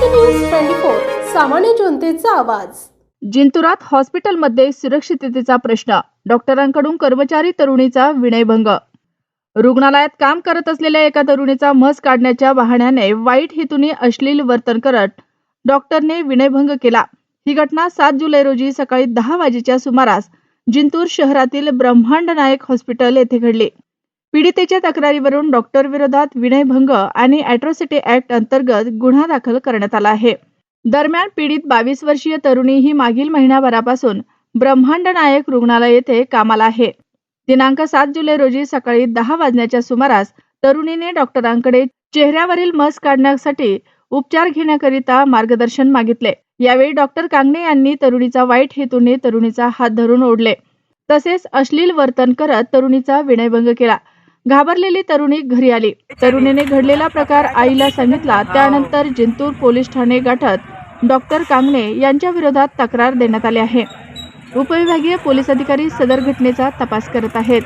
Maharashtra news twenty four सामान्य जनतेचा आवाज. जिंतुरात हॉस्पिटलमध्ये सुरक्षिततेचा प्रश्न डॉक्टरांकडून कर्मचारी तरुणीचा विनयभंग. रुग्णालयात काम करत असलेल्या एका तरुणीचा मस काढण्याच्या वाहण्याने वाईट हेतूने अश्लील वर्तन करत डॉक्टरने विनयभंग केला. ही घटना सात जुलै रोजी सकाळी दहा वाजेच्या सुमारास जिंतूर शहरातील ब्रह्मांड नायक हॉस्पिटल येथे घडली. पीडितेच्या तक्रारीवरून डॉक्टर विरोधात विनयभंग आणि अॅट्रॉसिटी ऍक्ट अंतर्गत गुन्हा दाखल करण्यात आला आहे. दरम्यान पीडित बावीस वर्षीय तरुणी ही मागील महिन्याभरापासून ब्रह्मांड नायक रुग्णालय येथे कामाला आहे. दिनांक सात जुलै रोजी सकाळी दहा वाजण्याच्या सुमारास तरुणीने डॉक्टरांकडे चेहऱ्यावरील मस काढण्यासाठी उपचार घेण्याकरिता मार्गदर्शन मागितले. यावेळी डॉक्टर कांगणे यांनी तरुणीचा वाईट हेतूने तरुणीचा हात धरून ओढले. तसेच अश्लील वर्तन करत तरुणीचा विनयभंग केला. घाबरलेली तरुणी घरी आली. तरुणीने घडलेला प्रकार आईला सांगितला. त्यानंतर जिंतूर पोलीस ठाणे गाठत डॉक्टर कांगणे यांच्या विरोधात तक्रार देण्यात आली आहे. उपविभागीय पोलीस अधिकारी सदर घटनेचा तपास करत आहेत.